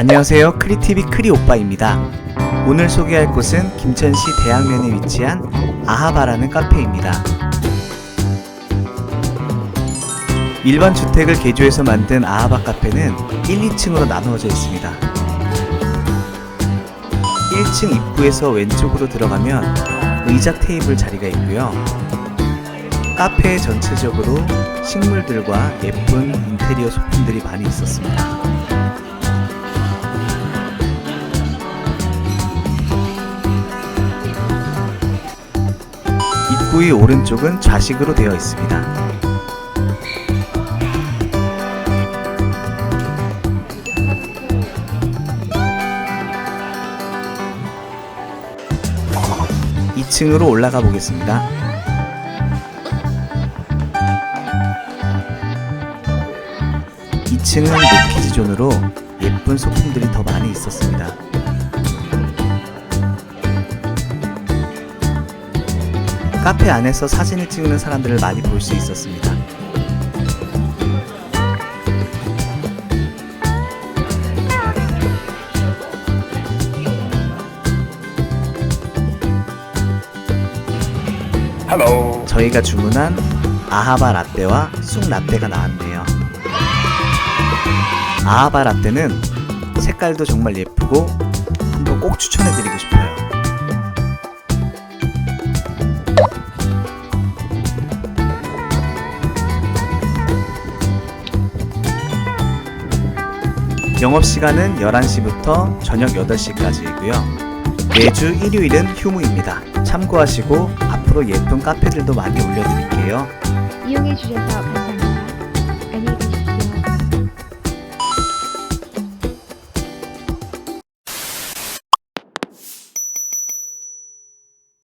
안녕하세요. 크리티비 크리 오빠입니다. 오늘 소개할 곳은 김천시 대학면에 위치한 아하바라는 카페입니다. 일반 주택을 개조해서 만든 아하바 카페는 1, 2층으로 나누어져 있습니다. 1층 입구에서 왼쪽으로 들어가면 의자 테이블 자리가 있고요. 카페 전체적으로 식물들과 예쁜 인테리어 소품들이 많이 있었습니다. 입구의 오른쪽은 좌식으로 되어 있습니다. 이층으로 올라가 보겠습니다. 이층은 노키즈 존으로 예쁜 소품들이 더 많이 있었습니다. 카페 안에서 사진을 찍는 사람들을 많이 볼 수 있었습니다. Hello. 저희가 주문한 아하바 라떼와 쑥 라떼가 나왔네요. 아하바 라떼는 색깔도 정말 예쁘고 한번 꼭 추천해드리고 싶어요. 영업시간은 11시부터 저녁 8시까지이고요. 매주 일요일은 휴무입니다. 참고하시고 앞으로 예쁜 카페들도 많이 올려드릴게요. 이용해 주셔서 감사합니다. 안녕히 계세요.